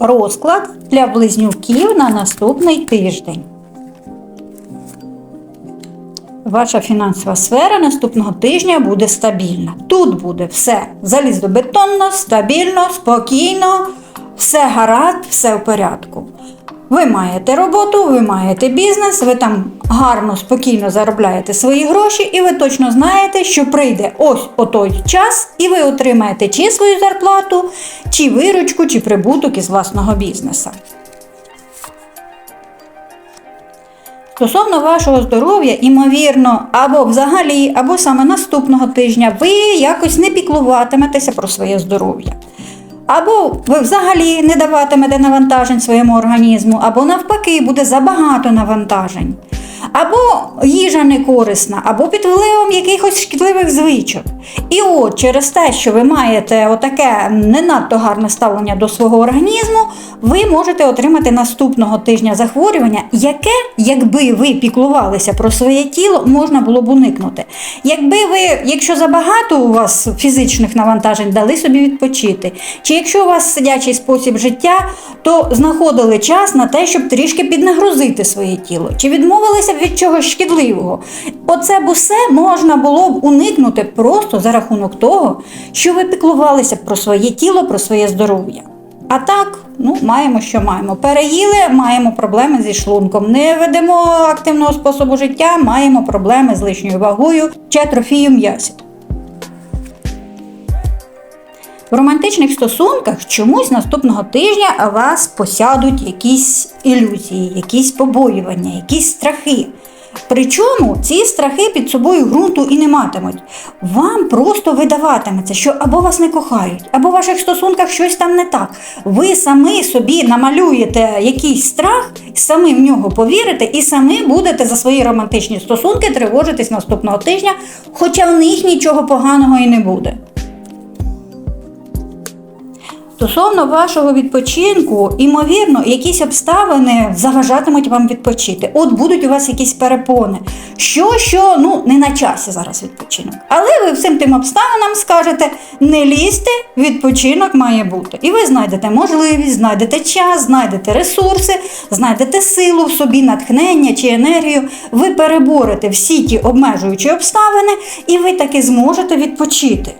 розклад для близнюків на наступний тиждень. Ваша фінансова сфера наступного тижня буде стабільна. Тут буде все залізобетонно, стабільно, спокійно, все гаразд, все в порядку. Ви маєте роботу, ви маєте бізнес, ви там гарно, спокійно заробляєте свої гроші, і ви точно знаєте, що прийде ось о той час, і ви отримаєте чи свою зарплату, чи виручку, чи прибуток із власного бізнесу. Стосовно вашого здоров'я, імовірно, або взагалі, або саме наступного тижня ви якось не піклуватиметеся про своє здоров'я. Або ви взагалі не даватимете навантажень своєму організму, або навпаки, буде забагато навантажень. Або їжа не корисна, або під впливом якихось шкідливих звичок. І от через те, що ви маєте отаке не надто гарне ставлення до свого організму, ви можете отримати наступного тижня захворювання, яке, якби ви піклувалися про своє тіло, можна було б уникнути. Якби ви, якщо забагато у вас фізичних навантажень, дали собі відпочити, чи якщо у вас сидячий спосіб життя, то знаходили час на те, щоб трішки піднагрузити своє тіло, чи відмовилися від чогось шкідливого. Оце б усе можна було б уникнути просто за рахунок того, що ви піклувалися про своє тіло, про своє здоров'я. А так, ну, маємо, що маємо. Переїли, маємо проблеми зі шлунком. Не ведемо активного способу життя, маємо проблеми з лишньою вагою чи атрофією м'язів. В романтичних стосунках чомусь наступного тижня вас посядуть якісь ілюзії, якісь побоювання, якісь страхи. Причому ці страхи під собою ґрунту і не матимуть. Вам просто видаватиметься, що або вас не кохають, або в ваших стосунках щось там не так. Ви самі собі намалюєте якийсь страх, самі в нього повірите, і самі будете за свої романтичні стосунки тривожитись наступного тижня, хоча в них нічого поганого і не буде. Стосовно вашого відпочинку, імовірно, якісь обставини заважатимуть вам відпочити. От будуть у вас якісь перепони. Що, що, ну, не на часі зараз відпочинок. Але ви всім тим обставинам скажете: не лізьте, відпочинок має бути. І ви знайдете можливість, знайдете час, знайдете ресурси, знайдете силу в собі, натхнення чи енергію. Ви переборете всі ті обмежуючі обставини, і ви таки зможете відпочити.